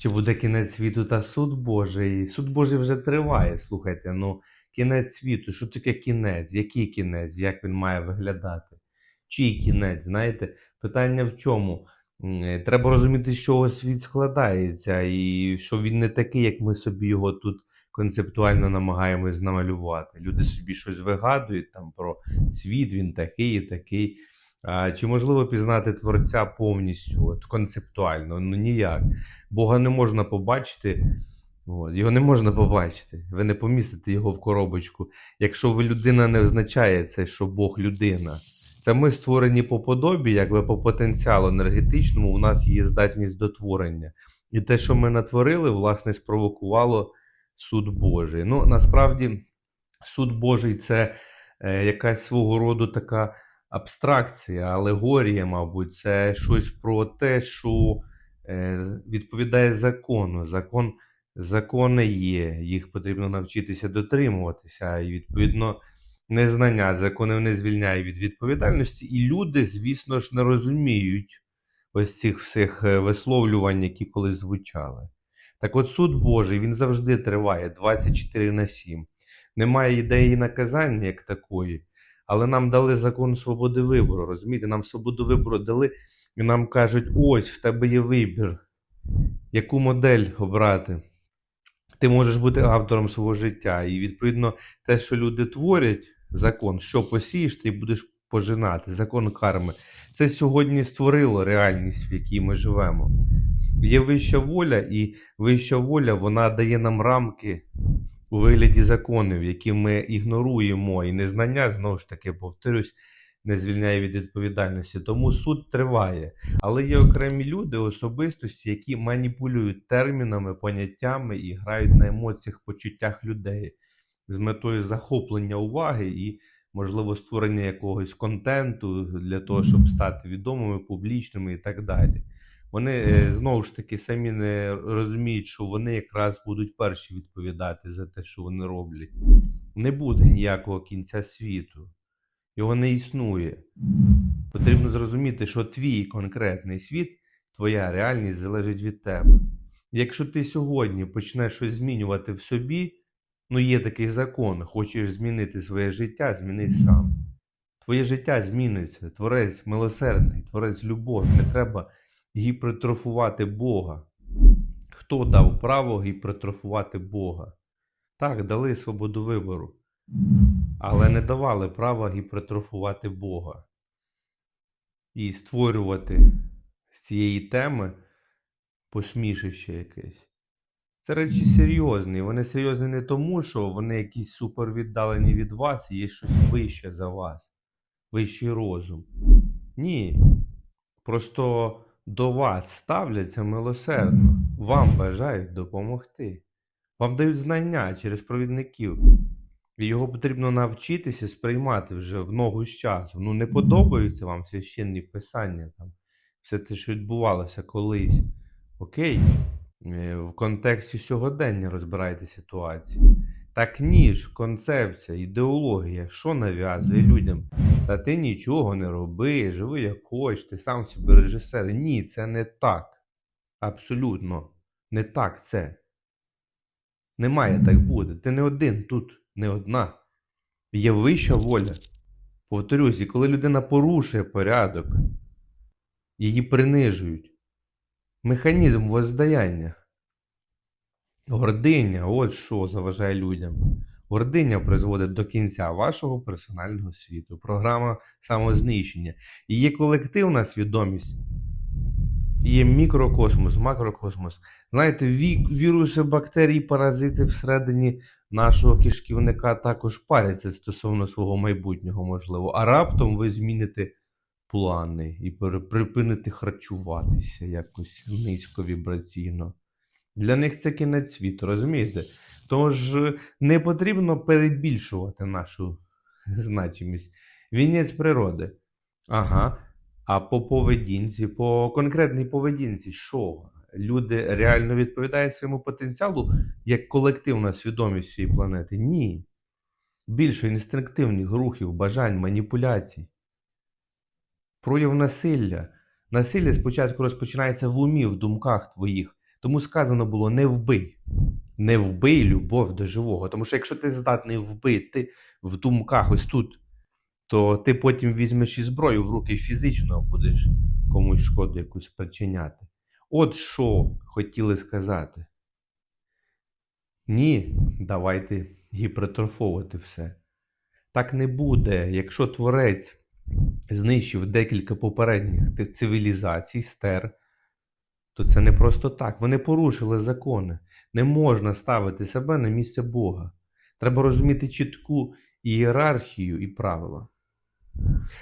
Чи буде кінець світу та суд Божий? Суд Божий вже триває. Слухайте, ну кінець світу, що таке кінець? Який кінець? Як він має виглядати? Чий кінець? Знаєте, питання в чому? Е, Треба розуміти, з чого світ складається, і що він не такий, як ми собі його тут концептуально намагаємось намалювати. Люди собі щось вигадують там про світ, він такий і такий. Чи можливо пізнати творця повністю, от, концептуально? Ну ніяк. Бога не можна побачити. От, його не можна побачити. Ви не помістите його в коробочку. Якщо ви людина не означає це, що Бог людина. Це ми створені по подобі, якби по потенціалу енергетичному, у нас є здатність до творення. І те, що ми натворили, власне, спровокувало суд Божий. Ну, насправді, суд Божий це е, якась свого роду така абстракція, алегорія, мабуть, це щось про те, що е, відповідає закону. Закон, закони є, їх потрібно навчитися дотримуватися, і відповідно. Незнання законів не звільняє від відповідальності, і люди, звісно ж, не розуміють ось цих всіх е, висловлювань, які колись звучали. Так от суд Божий він завжди триває 24 на 7. Немає ідеї наказання як такої, але нам дали закон свободи вибору. Розумієте, нам свободу вибору дали, і нам кажуть: ось в тебе є вибір, яку модель обрати. Ти можеш бути автором свого життя. І відповідно те, що люди творять, закон, що посієш, ти будеш пожинати, закон карми. Це сьогодні створило реальність, в якій ми живемо. Є вища воля, і вища воля вона дає нам рамки у вигляді законів, які ми ігноруємо. І незнання, знову ж таки, повторюсь, не звільняє від відповідальності. Тому суд триває. Але є окремі люди, особистості, які маніпулюють термінами, поняттями і грають на емоціях, почуттях людей з метою захоплення уваги і, можливо, створення якогось контенту для того, щоб стати відомими, публічними і так далі. Вони е, знову ж таки самі не розуміють, що вони якраз будуть перші відповідати за те, що вони роблять. Не буде ніякого кінця світу. Його не існує. Потрібно зрозуміти, що твій конкретний світ, твоя реальність залежить від тебе. Якщо ти сьогодні почнеш щось змінювати в собі, ну є такий закон, хочеш змінити своє життя, змінись сам. Твоє життя зміниться, творець милосердний, творець любов. Не треба гіпертрофувати Бога. Хто дав право гіпертрофувати Бога? Так, дали свободу вибору, але не давали права гіпертрофувати Бога і створювати з цієї теми посмішище якесь. Це речі серйозні. Вони серйозні не тому, що вони якісь супер віддалені від вас і є щось вище за вас, вищий розум. Ні. Просто до вас ставляться милосердно, вам бажають допомогти. Вам дають знання через провідників. І його потрібно навчитися сприймати вже в ногу з часу. Ну, не подобаються вам священні писання, там, все те, що відбувалося колись. Окей, е, в контексті сьогодення розбирайте ситуацію. Так ні ж, концепція, ідеологія, що нав'язує людям? Та ти нічого не роби, живи як хочеш, ти сам собі режисер. Ні, це не так. Абсолютно не так це. Не має так бути. Ти не один тут, не одна. Є вища воля. Повторюсь, і коли людина порушує порядок, її принижують. Механізм воздаяння. Гординя, от що заважає людям. Гординя призводить до кінця вашого персонального світу. Програма самознищення. І є колективна свідомість, є мікрокосмос, макрокосмос. Знаєте, віруси, бактерії, паразити всередині нашого кишківника також паряться стосовно свого майбутнього, можливо. А раптом ви зміните плани і припините харчуватися якось низьковібраційно. Для них це кінець світу, розумієте? Тож е, не потрібно перебільшувати нашу значимість. Вінець природи. Ага. А по поведінці, по конкретній поведінці, що? Люди реально відповідають своєму потенціалу як колективна свідомість цієї планети? Ні. Більше інстинктивних рухів, бажань, маніпуляцій. Прояв насилля. Насилля спочатку розпочинається в умі, в думках твоїх. Тому сказано було: не вбий. Не вбий любов до живого. Тому що якщо ти здатний вбити в думках ось тут, то ти потім візьмеш і зброю в руки і фізично будеш комусь шкоду якусь причиняти. От що хотіли сказати. Ні, давайте гіпертрофовувати все. Так не буде, якщо творець знищив декілька попередніх цивілізацій, стер, то це не просто так. Вони порушили закони. Не можна ставити себе на місце Бога. Треба розуміти чітку ієрархію і правила.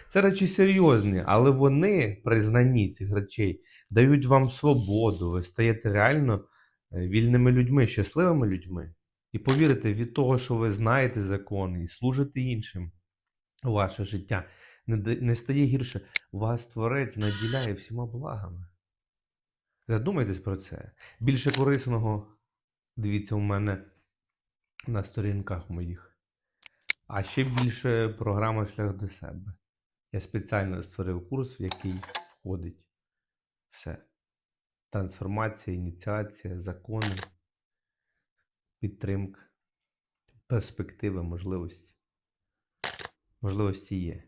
Це речі серйозні, але вони, при знанні цих речей, дають вам свободу, ви стаєте реально е, вільними людьми, щасливими людьми. І повірите, від того, що ви знаєте закони і служите іншим, ваше життя не стає гірше. Вас Творець наділяє всіма благами. Задумайтесь про це. Більше корисного дивіться у мене на сторінках моїх. А ще більше програма Шлях до себе. Я спеціально створив курс, в який входить все. Трансформація, ініціація, закони, підтримка, перспективи, можливості. Можливості є.